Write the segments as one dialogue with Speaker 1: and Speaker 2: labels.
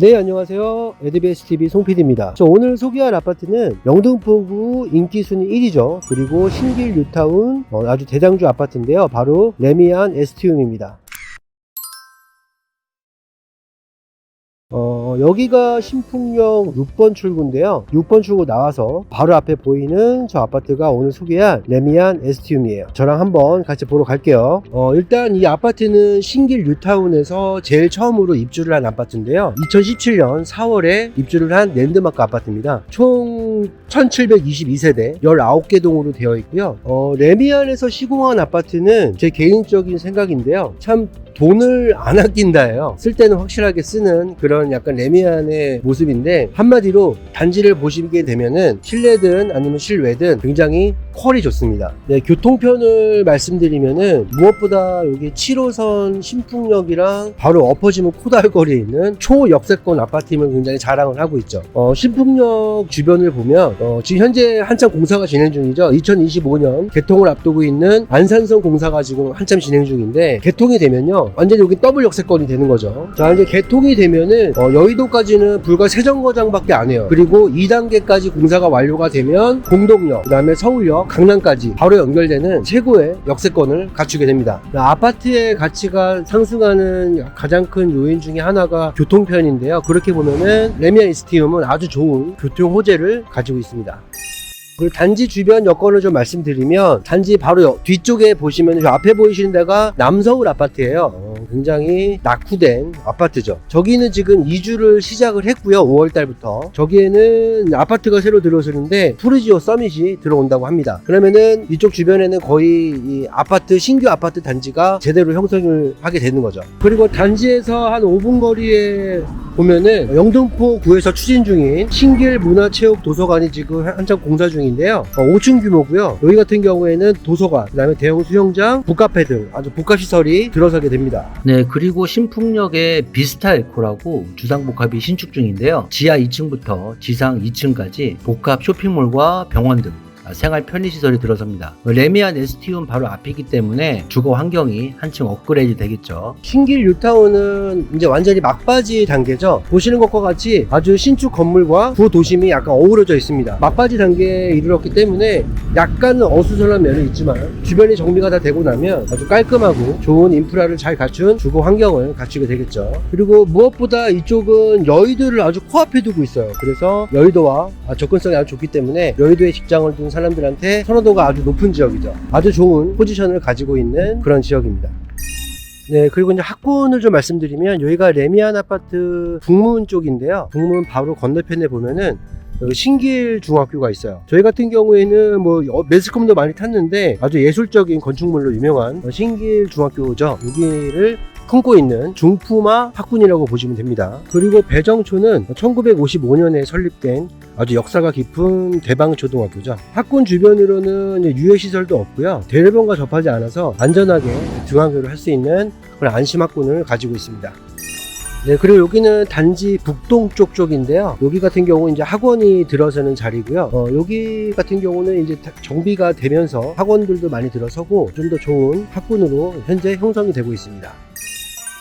Speaker 1: 네, 안녕하세요. 에드베이스 TV 송PD입니다. 저 오늘 소개할 아파트는 영등포구 인기 순위 1위죠. 그리고 신길 뉴타운 어, 아주 대장주 아파트인데요. 바로 레미안 에스티움입니다. 여기가 신풍역 6번 출구인데요. 6번 출구 나와서 바로 앞에 보이는 저 아파트가 오늘 소개할 레미안 에스티움이에요. 저랑 한번 같이 보러 갈게요. 어, 일단 이 아파트는 신길 뉴타운에서 제일 처음으로 입주를 한 아파트인데요. 2017년 4월에 입주를 한 랜드마크 아파트입니다. 총 1722세대 19개 동으로 되어 있고요. 어, 레미안에서 시공한 아파트는 제 개인적인 생각인데요. 참 돈을 안 아낀다예요. 쓸 때는 확실하게 쓰는 그런 약간 레미안의 모습인데 한마디로 단지를 보시게 되면은 실내든 아니면 실외든 굉장히 퀄이 좋습니다. 네, 교통편을 말씀드리면은 무엇보다 여기 7호선 신풍역이랑 바로 엎어지면 코달 거리에 있는 초역세권 아파트임을 굉장히 자랑을 하고 있죠. 어, 신풍역 주변을 보면 어, 지금 현재 한참 공사가 진행 중이죠. 2025년 개통을 앞두고 있는 안산선 공사가 지금 한참 진행 중인데 개통이 되면요. 완전히 여기 더블 역세권이 되는 거죠. 자, 이제 개통이 되면은 어, 여의도까지는 불과 세 정거장밖에 안 해요. 그리고 2단계까지 공사가 완료가 되면 공동역, 그 다음에 서울역, 강남까지 바로 연결되는 최고의 역세권을 갖추게 됩니다. 아파트의 가치가 상승하는 가장 큰 요인 중에 하나가 교통편인데요. 그렇게 보면은 레미안 이스티움은 아주 좋은 교통 호재를 가지고 있습니다. 그리고 단지 주변 여건을 좀 말씀드리면 단지 바로 여- 뒤쪽에 보시면 저 앞에 보이시는 데가 남서울 아파트예요. 어, 굉장히 낙후된 아파트죠. 저기는 지금 이주를 시작을 했고요. 5월 달부터. 저기에는 아파트가 새로 들어서는데 푸르지오 서밋이 들어온다고 합니다. 그러면은 이쪽 주변에는 거의 이 아파트 신규 아파트 단지가 제대로 형성을 하게 되는 거죠. 그리고 단지에서 한 5분 거리에 보면은 영등포 구에서 추진 중인 신길 문화체육 도서관이 지금 한참 공사 중인 데요. 어, 5층 규모고요. 여기 같은 경우에는 도서관, 그다음에 대형 수영장, 북카페들 아주 복합 시설이 들어서게 됩니다.
Speaker 2: 네, 그리고 신풍역에 비스타 에코라고 주상복합이 신축 중인데요. 지하 2층부터 지상 2층까지 복합 쇼핑몰과 병원 등 생활 편의시설이 들어섭니다. 레미안 에스티움 바로 앞이기 때문에 주거 환경이 한층 업그레이드 되겠죠.
Speaker 1: 신길 뉴타운은 이제 완전히 막바지 단계죠. 보시는 것과 같이 아주 신축 건물과 구도심이 약간 어우러져 있습니다. 막바지 단계에 이르렀기 때문에 약간은 어수선한 면이 있지만 주변이 정비가 다 되고 나면 아주 깔끔하고 좋은 인프라를 잘 갖춘 주거 환경을 갖추게 되겠죠. 그리고 무엇보다 이쪽은 여의도를 아주 코앞에 두고 있어요. 그래서 여의도와 아, 접근성이 아주 좋기 때문에 여의도에 직장을 둔 사람들한테 선호도가 아주 높은 지역이죠. 아주 좋은 포지션을 가지고 있는 그런 지역입니다. 네, 그리고 이제 학군을 좀 말씀드리면 여기가 레미안 아파트 북문 쪽인데요. 북문 바로 건너편에 보면은 신길 중학교가 있어요. 저희 같은 경우에는 뭐 어, 매스컴도 많이 탔는데 아주 예술적인 건축물로 유명한 어, 신길 중학교죠. 여기를 품고 있는 중푸마 학군이라고 보시면 됩니다. 그리고 배정초는 1955년에 설립된 아주 역사가 깊은 대방초등학교죠. 학군 주변으로는 유해시설도 없고요. 대로변과 접하지 않아서 안전하게 중학교를 할 수 있는 그런 안심학군을 가지고 있습니다. 네, 그리고 여기는 단지 북동쪽 쪽인데요. 여기 같은 경우 이제 학원이 들어서는 자리고요. 어, 여기 같은 경우는 이제 다- 정비가 되면서 학원들도 많이 들어서고 좀 더 좋은 학군으로 현재 형성이 되고 있습니다.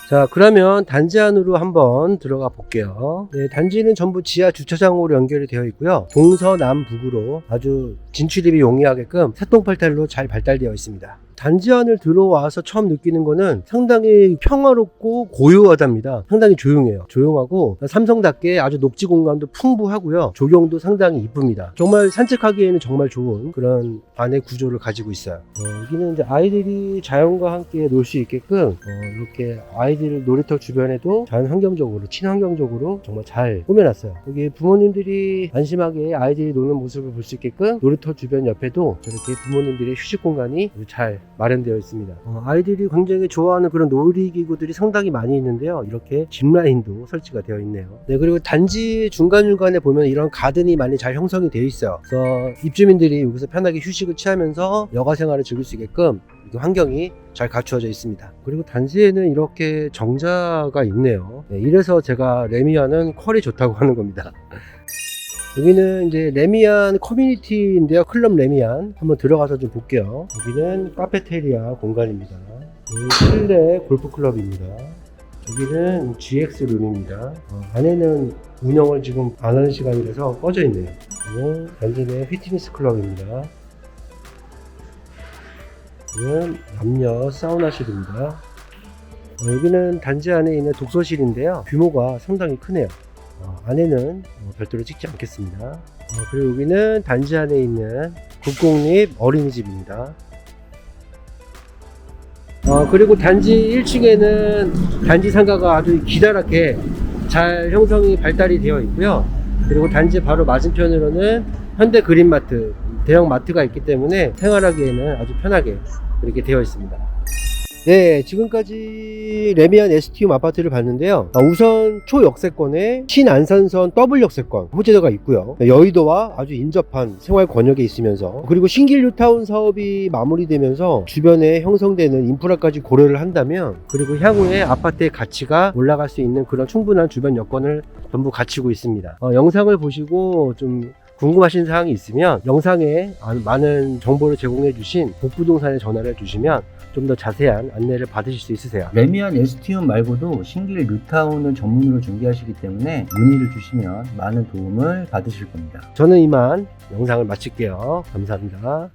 Speaker 1: 자, 그러면 단지 안으로 한번 들어가 볼게요. 네, 단지는 전부 지하 주차장으로 연결이 되어 있고요. 동서남북으로 아주 진출입이 용이하게끔 새똥팔달로 잘 발달되어 있습니다. 단지 안을 들어와서 처음 느끼는 거는 상당히 평화롭고 고요하답니다. 상당히 조용해요. 조용하고 삼성답게 아주 녹지 공간도 풍부하고요. 조경도 상당히 이쁩니다. 정말 산책하기에는 정말 좋은 그런 안의 구조를 가지고 있어요. 어, 여기는 이제 아이들이 자연과 함께 놀 수 있게끔 어, 이렇게 아이들 놀이터 주변에도 자연 환경적으로 친환경적으로 정말 잘 꾸며놨어요. 여기 부모님들이 안심하게 아이들이 노는 모습을 볼 수 있게끔 놀이터 주변 옆에도 저렇게 부모님들의 휴식 공간이 잘 마련되어 있습니다. 어, 아이들이 굉장히 좋아하는 그런 놀이기구들이 상당히 많이 있는데요. 이렇게 짚라인도 설치가 되어 있네요. 네, 그리고 단지 중간중간에 보면 이런 가든이 많이 잘 형성이 되어 있어요. 그래서 입주민들이 여기서 편하게 휴식을 취하면서 여가 생활을 즐길 수 있게끔 환경이 잘 갖추어져 있습니다. 그리고 단지에는 이렇게 정자가 있네요. 네, 이래서 제가 레미안은 퀄이 좋다고 하는 겁니다. 여기는 이제 레미안 커뮤니티인데요. 클럽 레미안. 한번 들어가서 좀 볼게요. 여기는 카페테리아 공간입니다. 실내 골프 클럽입니다. 여기는 GX 룸입니다. 어, 안에는 운영을 지금 안 하는 시간이라서 꺼져 있네요. 단지 내 피트니스 클럽입니다. 여기는 남녀 사우나실입니다. 어, 여기는 단지 안에 있는 독서실인데요. 규모가 상당히 크네요. 어, 안에는 어, 별도로 찍지 않겠습니다. 어, 그리고 여기는 단지 안에 있는 국공립 어린이집입니다. 어, 그리고 단지 1층에는 단지 상가가 아주 기다랗게 잘 형성이 발달이 되어 있고요. 그리고 단지 바로 맞은편으로는 현대 그린마트, 대형 마트가 있기 때문에 생활하기에는 아주 편하게 그렇게 되어 있습니다. 네, 지금까지 레미안 ST움 아파트를 봤는데요. 아, 우선 초역세권에 신안산선 더블 역세권 호재도가 있고요. 네, 여의도와 아주 인접한 생활 권역에 있으면서 그리고 신길 뉴타운 사업이 마무리되면서 주변에 형성되는 인프라까지 고려를 한다면 그리고 향후에 아파트의 가치가 올라갈 수 있는 그런 충분한 주변 여건을 전부 갖추고 있습니다. 어, 영상을 보시고 좀 궁금하신 사항이 있으면 영상에 아- 많은 정보를 제공해 주신 복부동산에 전화를 주시면 좀 더 자세한 안내를 받으실 수 있으세요.
Speaker 2: 레미안 ST움 말고도 신길 뉴타운을 전문으로 중개하시기 때문에 문의를 주시면 많은 도움을 받으실 겁니다.
Speaker 1: 저는 이만 영상을 마칠게요. 감사합니다.